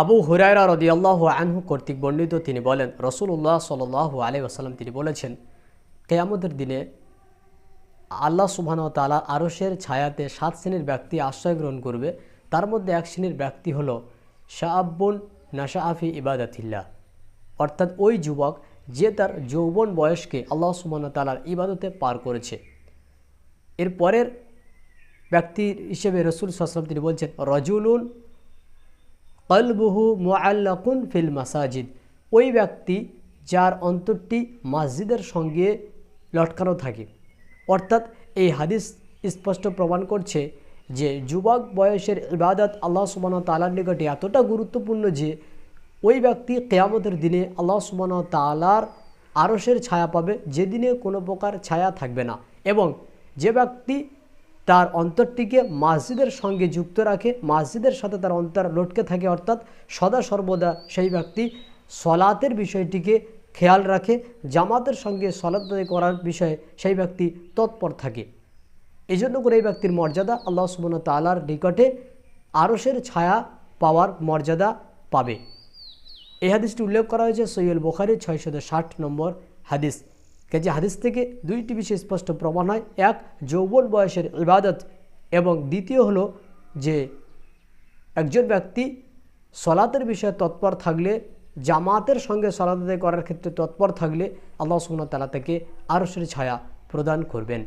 আবু হুরায়রা রদিয়াল্লাহ আনহু কর্তৃক বর্ণিত তিনি বলেন রসুল্লাহ সাল আলী আসাল্লাম তিনি বলেছেন, কেয়ামতের দিনে আল্লাহ সুবহান তালা আরসের ছায়াতে সাত শ্রেণির ব্যক্তি আশ্রয় গ্রহণ করবে। তার মধ্যে এক শ্রেণির ব্যক্তি হলো শাহাব্বুন নাশাআফি ইবাদাতিল্লাহ। অর্থাৎ ওই যুবক, যে তার যৌবন বয়সকে আল্লাহ সুবহান তালার ইবাদতে পার করেছে। এর পরের ব্যক্তির হিসেবে রসুল সাসলাম তিনি বলছেন, রজুলুন কলবুহু মুআল্লাকুন ফিল মাসাজিদ। ওই ব্যক্তি যার অন্তরটি মসজিদের সঙ্গে লটকানো থাকে। অর্থাৎ এই হাদিস স্পষ্ট প্রমাণ করছে যে যুবক বয়সের ইবাদত আল্লাহ সুবান তালার নিকটে এতটা গুরুত্বপূর্ণ যে ওই ব্যক্তি কেয়ামতের দিনে আল্লাহ সুবান তালার আরসের ছায়া পাবে। যেদিনে কোনো প্রকার ছায়া থাকবে না। এবং যে ব্যক্তি তার অন্তরটিকে মসজিদের সঙ্গে যুক্ত রাখে। মসজিদের সাথে তার অন্তর লটকে থাকে, অর্থাৎ সদা সর্বদা সেই ব্যক্তি সলাতের বিষয়টিকে খেয়াল রাখে, জামাতের সঙ্গে সলাত করার বিষয়ে সেই ব্যক্তি তৎপর থাকে। এই জন্য করে এই ব্যক্তির মর্যাদা আল্লাহ সুবন তালার নিকটে আরসের ছায়া পাওয়ার মর্যাদা পাবে। এই হাদিসটি উল্লেখ করা হয়েছে সৈয়দ বোখারি ছয়শত ষাট নম্বর হাদিস। কাজে হাদিস থেকে দুইটি বিষয় স্পষ্ট প্রমাণ হয়। এক, যৌবন বয়সের ইবাদত এবং দ্বিতীয় হলো যে একজন ব্যক্তি সলাতের বিষয়ে তৎপর থাকলে, জামাতের সঙ্গে সলাত করার ক্ষেত্রে তৎপর থাকলে আল্লাহ সুবহানাহু থেকে তাকে আরশের ছায়া প্রদান করবেন।